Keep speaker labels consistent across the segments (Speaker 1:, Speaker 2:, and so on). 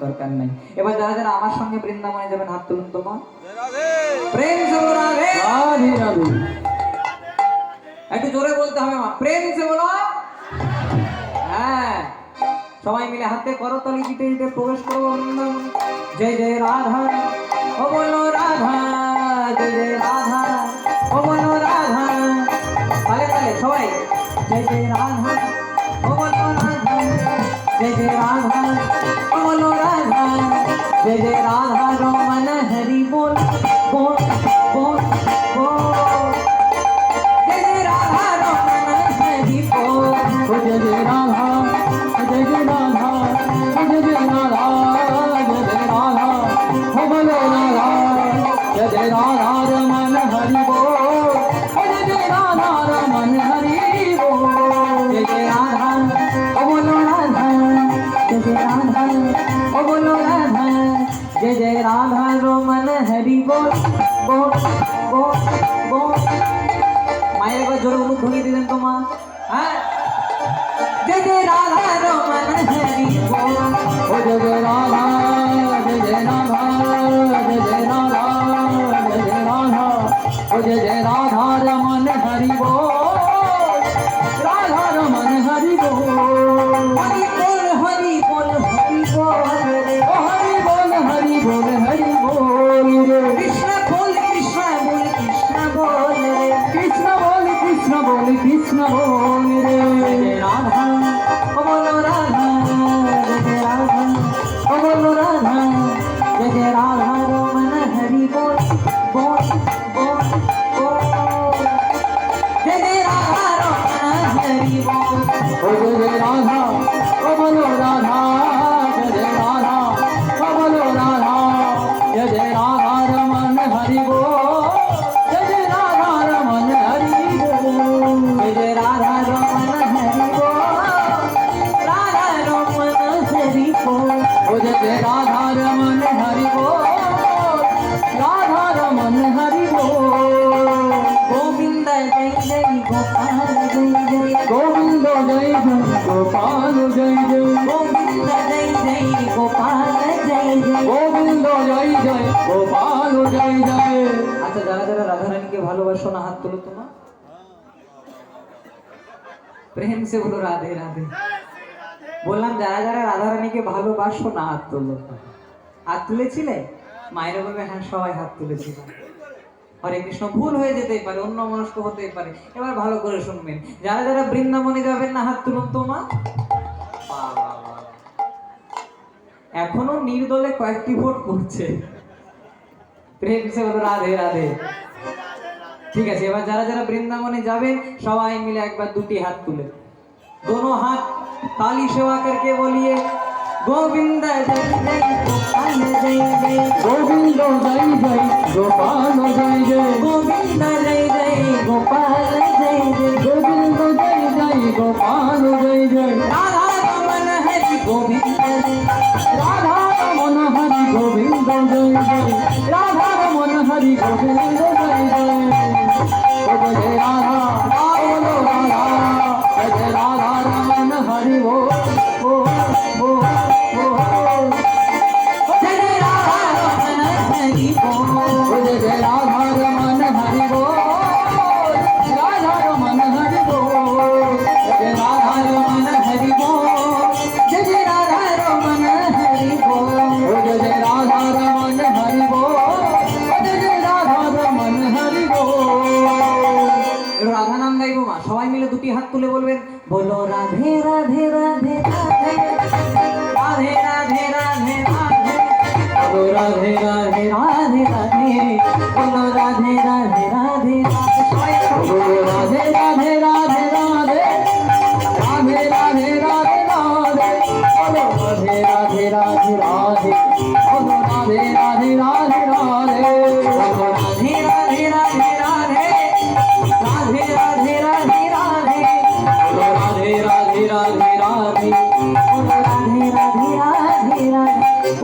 Speaker 1: দরকার নাই। এবার যারা যারা আমার সঙ্গে বৃন্দাবনে যাবেন হাত তুলুন তোমার। প্রেম একটু জোরে বলতে হবে আমার। প্রেম সে বলো হ্যাঁ। সবাই মিলে হাতে করতালি দিতে দিতে প্রবেশ করব বৃন্দাবন। জয় জয় রাধা। ও বলো রাধা। জয় জয় রাধা। ও বলো রাধা। তালে তালে সবাই। জয় জয় রাধা। ও বলো রাধা। জয় জয় রাধা। जय जय राधा रोमन हरि बोल। জয় জয় রাধা রমন হরি বল
Speaker 2: বল বল বল
Speaker 1: মায়ের একবার জোরে অনুধ্বনি দিলেন তো মা হ্যাঁ জয় জয় রাধা রমন হরি বল
Speaker 2: ও জয় জয় রাধা জয় জয় রাধা জয় জয় রাধা জয় জয় রাধা ও জয় জয়
Speaker 1: কৃষ্ণ জয় গোপাল জয় আচ্ছা যারা যারা রাধারানীকে ভালোবাসো না হাত তোলো তোমার প্রেম সে বলো রাধে রাধে বললাম যারা যারা রাধারানীকে ভালোবাসো না হাত তোলো হাত তুলেছিলে মায়েরা বলবে হ্যাঁ সবাই হাত তুলেছিল হরে কৃষ্ণ, ভুল হয়ে যেতে পারে, অন্য মনস্ক হতে পারে। এবার ভালো করে শুনবেন। যারা যারা বৃন্দাবনে যাবেন না, হাত তুলুন তোমা এখনও নির্দলে কয়েকটি ভোট করছে। প্রেম সে রাধে রাধে। ঠিক আছে, এবার যারা যারা বৃন্দাবনে যাবেন, সবাই মিলে একবার দুটি হাত তুলে। দোনো হাত, তালি সেবা করকে বলিয়ে
Speaker 2: গোবিন্দ জয় জয় গোপাল জয় জয়। গোবিন্দ জয় জয় গোপাল জয় জয়। গোবিন্দ জয় জয় গোপাল জয় জয়। গোবিন্দ জয় জয় গোপাল জয় জয়। রাধা রমন হরি গোবিন্দ রাধা রমন হরি গোবিন্দ জয় জয়। রাধা রমন হরি গোবিন্দ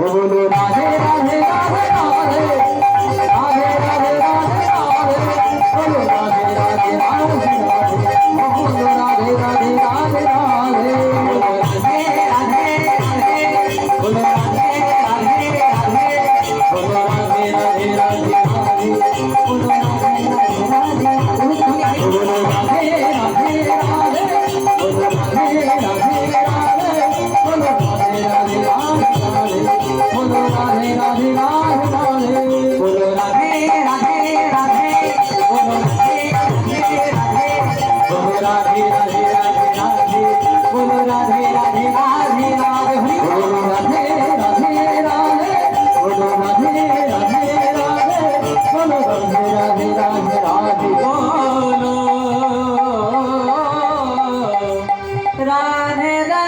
Speaker 2: ভবন राधे राधे